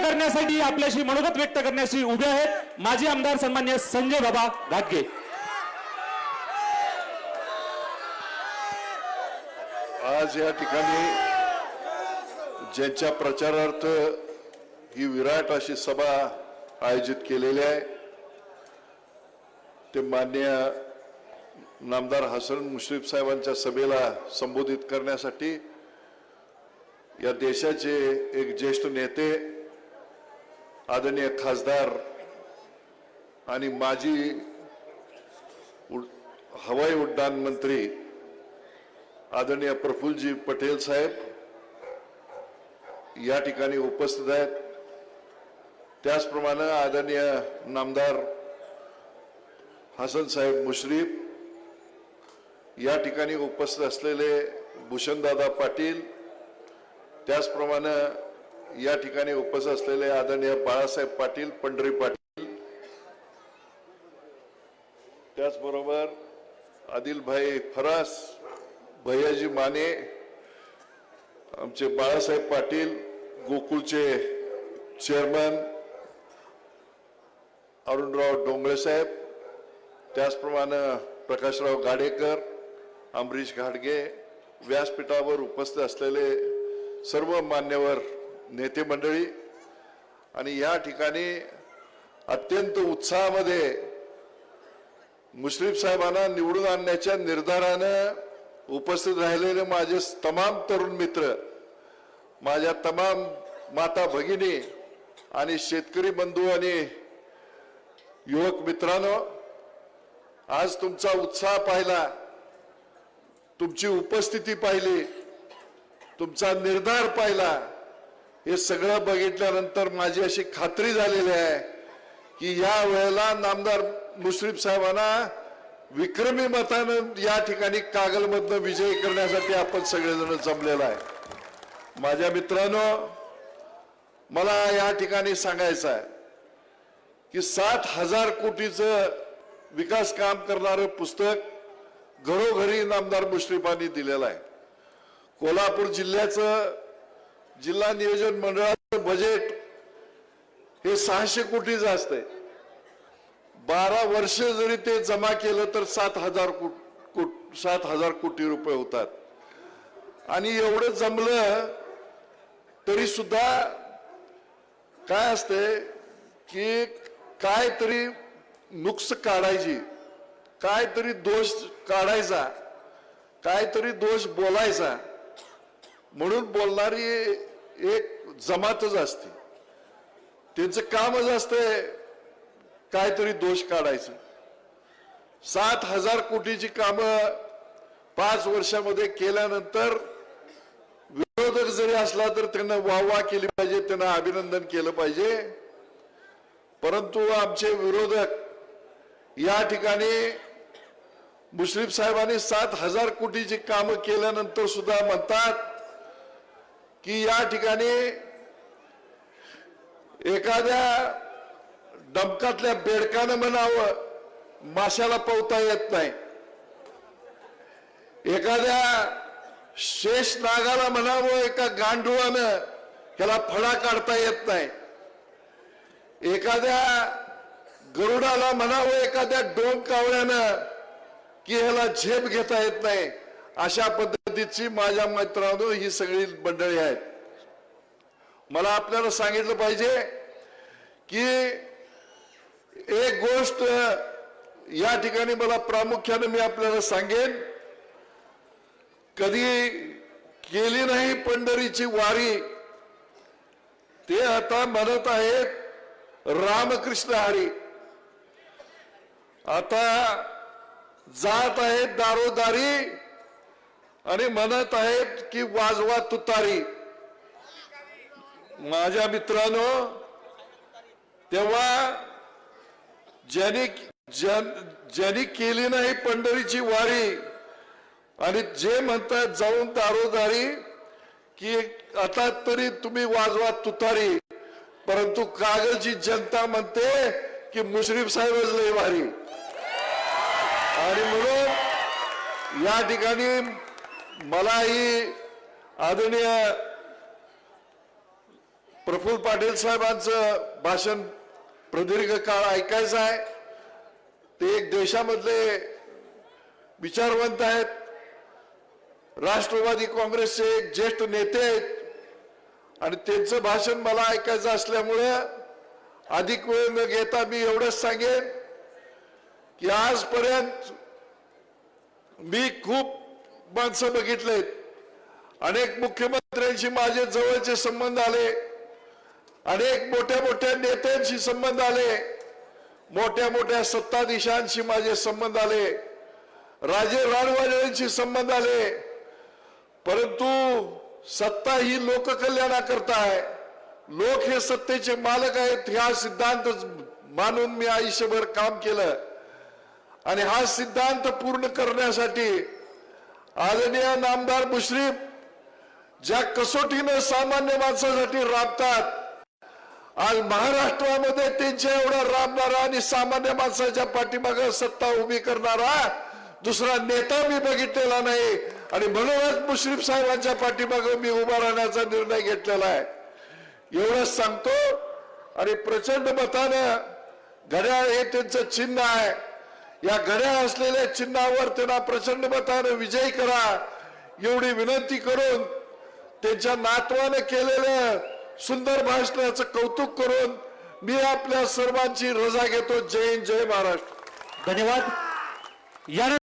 करण्यासाठी आपल्याशी मनोगत व्यक्त करण्याशी उभे आहेत माजी आमदार सन्मान्य संजय बाबा घाटगे आज या ठिकाणी ज्यांच्या प्रचारार्थ ही विराट अशी सभा आयोजित केलेली आहे ते मान्य नामदार हसन मुश्रीफ साहेबांच्या सभेला संबोधित करण्यासाठी या देशाचे एक ज्येष्ठ नेते आदरणीय खासदार आणि माजी हवाई उड्डाण मंत्री आदरणीय प्रफुल्लजी पटेल साहेब या ठिकाणी उपस्थित आहेत. त्याचप्रमाणे आदरणीय नामदार हसन साहेब मुश्रीफ या ठिकाणी उपस्थित असलेले भूषणदादा पाटील त्याचप्रमाणे या ठिकाणी उपस्थित असलेले आदरणीय बाळासाहेब पाटील पंढरी पाटील त्याचबरोबर आदिलभाई फरास भैयाजी माने आमचे बाळासाहेब पाटील गोकुळचे चेअरमन अरुणराव डोंगळेसाहेब त्याचप्रमाणे प्रकाशराव गाडेकर अमरीश घाडगे व्यासपीठावर उपस्थित असलेले सर्व मान्यवर नेते मंडळी आणि या ठिकाणी अत्यंत उत्साहामध्ये मुश्रीफ साहेबांना निवडून आणण्याच्या निर्धारानं उपस्थित राहिलेले माझे तमाम तरुण मित्र माझ्या तमाम माता भगिनी आणि शेतकरी बंधू आणि युवक मित्रांनो आज तुमचा उत्साह पाहिला तुमची उपस्थिती पाहिली तुमचा निर्धार पाहिला हे सगळं बघितल्यानंतर माझी अशी खात्री झालेली आहे की या वेळेला नामदार मुश्रीफ साहेबांना विक्रमी मतानं या ठिकाणी कागलमधनं विजय करण्यासाठी आपण सगळेजण जमलेलो आहे. माझ्या मित्रांनो मला या ठिकाणी सांगायचं आहे की सात हजार कोटीचं विकास काम करणारं पुस्तक घरोघरी नामदार मुश्रीफांनी दिलेलं आहे. कोल्हापूर जिल्ह्याचं जिल्हा नियोजन मंडळाचं बजेट हे सहाशे कोटीचं असतंय. बारा वर्ष जरी ते जमा केलं तर सात हजार कोट सात हजार कोटी रुपये होतात. आणि एवढं जमलं तरी सुद्धा काय असते की काय तरी नुकस काढायची काय तरी दोष काढायचा काय तरी दोष बोलायचा. म्हणून बोलणारी एक जमातच असते. त्यांचं कामच असतंय काहीतरी दोष काढायचं. सात हजार कोटीची कामं पाच वर्षामध्ये केल्यानंतर विरोधक जरी असला तर त्यांना वाहवा केली पाहिजे त्यांना अभिनंदन केलं पाहिजे. परंतु आमचे विरोधक या ठिकाणी मुश्रीफ साहेबांनी सात हजार कोटीची कामं केल्यानंतर सुद्धा म्हणतात की या ठिकाणी एखाद्या डमकातल्या बेडकानं म्हणावं माशाला पवता येत नाही. एखाद्या शेष नागाला म्हणावं एका गांडुळानं त्याला फळा काढता येत नाही. एखाद्या गरुडाला म्हणावं एखाद्या डोंग कावळ्यानं की ह्याला झेप घेता येत नाही. अशा पद्धती पद्धतीची माझ्या मित्रांनो ही सगळी मंडळी आहेत. मला आपल्याला सांगितलं पाहिजे की एक गोष्ट या ठिकाणी मला प्रामुख्याने मी आपल्याला सांगेन. कधी केली नाही पंढरीची वारी ते आता म्हणत आहेत रामकृष्ण हरी. आता जात आहेत दारोदारी आणि म्हणत आहेत की वाजवा तुतारी. माझ्या मित्रांनो तेव्हा ज्यांनी ज्यांनी केली नाही पंढरीची वारी आणि जे म्हणतात जाऊन दारोदारी की आता तरी तुम्ही वाजवा तुतारी. परंतु कागलची जनता म्हणते की मुश्रीफ साहेबच लय भारी. आणि म्हणून या ठिकाणी मलाही आदरणीय प्रफुल्ल पाटील साहेबांचं भाषण प्रदीर्घ काळ ऐकायचं आहे. ते एक देशामधले विचारवंत आहेत. राष्ट्रवादी काँग्रेसचे एक ज्येष्ठ नेते आहेत. आणि त्यांचं भाषण मला ऐकायचं असल्यामुळे अधिक वेळ न घेता मी एवढंच सांगेन की आजपर्यंत मी खूप माणसं बघितलेत. अनेक मुख्यमंत्र्यांशी माझे जवळचे संबंध आले. अनेक मोठ्या मोठ्या नेत्यांशी संबंध आले. मोठ्या मोठ्या सत्ताधीशांशी माझे संबंध आले. राजे राणवाड्यांशी संबंध आले. परंतु सत्ता ही लोककल्याणाकरता आहे लोक हे सत्तेचे मालक आहेत हा सिद्धांत मानून मी आयुष्यभर काम केलं. आणि हा सिद्धांत पूर्ण करण्यासाठी आदरणीय नामदार मुश्रीफ ज्या कसोटीनं सामान्य माणसासाठी राबतात आज महाराष्ट्रामध्ये त्यांच्या एवढा राबणारा आणि सामान्य माणसाच्या पाठीमागे सत्ता उभी करणारा दुसरा नेता मी बघितलेला नाही. आणि म्हणूनच मुश्रीफ साहेबांच्या पाठीमागे मी उभा राहण्याचा निर्णय घेतलेला आहे. एवढंच सांगतो आणि प्रचंड मतानं घड्याळ हे त्यांचं चिन्ह आहे. या गड्या असलेल्या चिन्हावर त्यांना प्रचंड मतानं विजयी करा. एवढी विनंती करून त्यांच्या नातवाने केलेल्या सुंदर भाषणाचं कौतुक करून मी आपल्या सर्वांची रजा घेतो. जय हिंद जय महाराष्ट्र. धन्यवाद. या